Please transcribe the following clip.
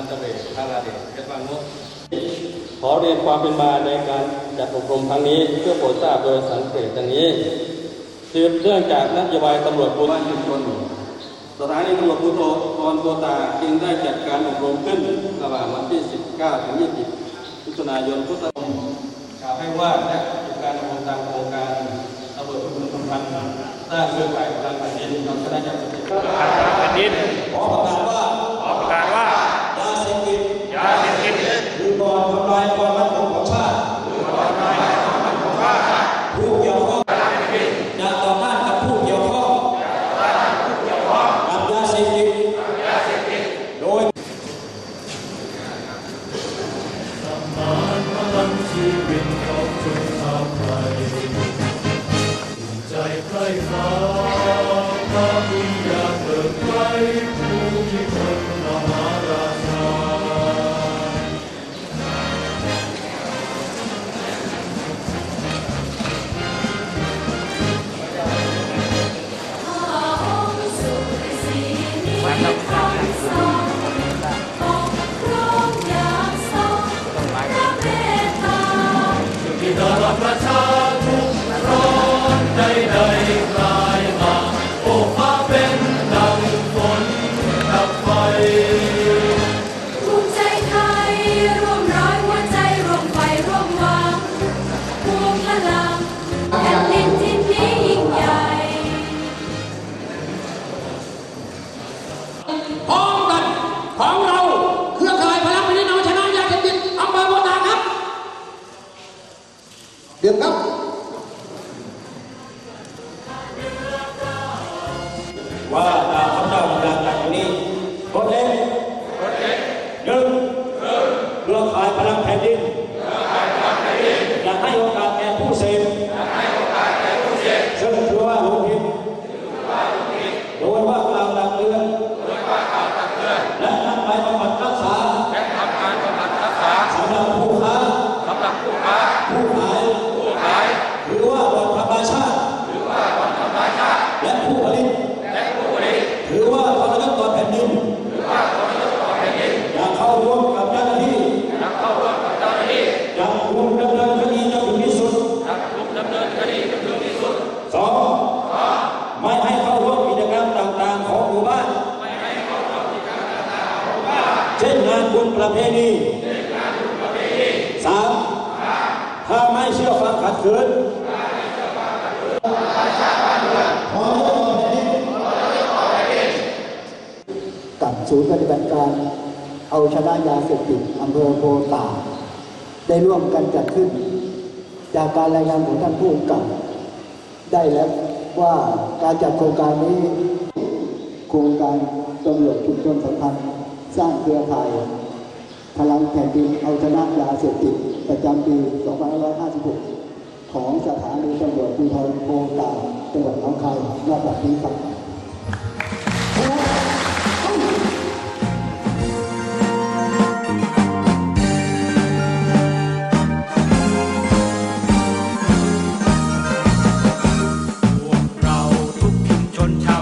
าราเดชเพชรบางมุกขอเรียนความเป็นมาในการจัดอบรมครั้งนี้เพื่อโปรดทราบโดยสังเกตดังนี้สืบเนื่องจากนโยบายตำรวจภูธรชุมชนสถานีตำรวจภูธรโพตาจึงได้จัดการอบรมขึ้นระหว่างวันที่ 19 ถึง 20มิถุนายนพุทธศักราชกล่าวให้ว่าและกิจการดำเนินตามโครงการตำรวจชุมชนสัมพันธ์สร้างเครือข่ายพลังแผ่นดินนำคณะยาเสพติดแผ่นดินขอประกาศว่า เดือดครับว่าตามพระเจ้าดังจากนี้กฎเอกหนึ่งเครือข่ายพลังแผ่นดินจะให้โอกาสแก่ผู้เสพซึ่งถือว่าลงผิดโดยว่ากล่าวตักเตือนและนำไปบำบัดรักษา และทำการบำบัดรักษา สำหรับผู้ค้า สำหรับผู้ค้า ผู้ขาย ผู้ขาย หรือว่าบ่อนทำลายชาติและผู้ผลิต และผู้ผลิต ถือว่าทรยศต่อแผ่นดิน อย่าเข้าร่วมกับเจ้าหน้าที่นำเข้าร่วมกับเจ้าหน้าที่จับกุมดำเนินคดีจนถึงที่สุดจับกุมดำเนินคดีจนถึงที่สุดสองไม่ให้เข้าร่วมกิจกรรมต่างๆของหมู่บ้านเช่นงานบุญประเพณีสามถ้าไม่เชื่อฟังขัดขืนกับ ศูนย์ปฏิบัติการเอาชนะยาเสพติดอำเภอโพตาได้ร่วมกันจัดขึ้น จากการรายงานของท่านผู้กำกับ ได้แล้วว่าการจัดโครงการนี้ โครงการตำรวจชุมชนสัมพันธ์สร้างเครือข่าย พลังแผ่นดินเอาชนะยาเสพติดประจำปี 2556 ของสถานีตำรวจภูธรโพตาจังหวัดหนองคายณบัดนี้ครับ one time.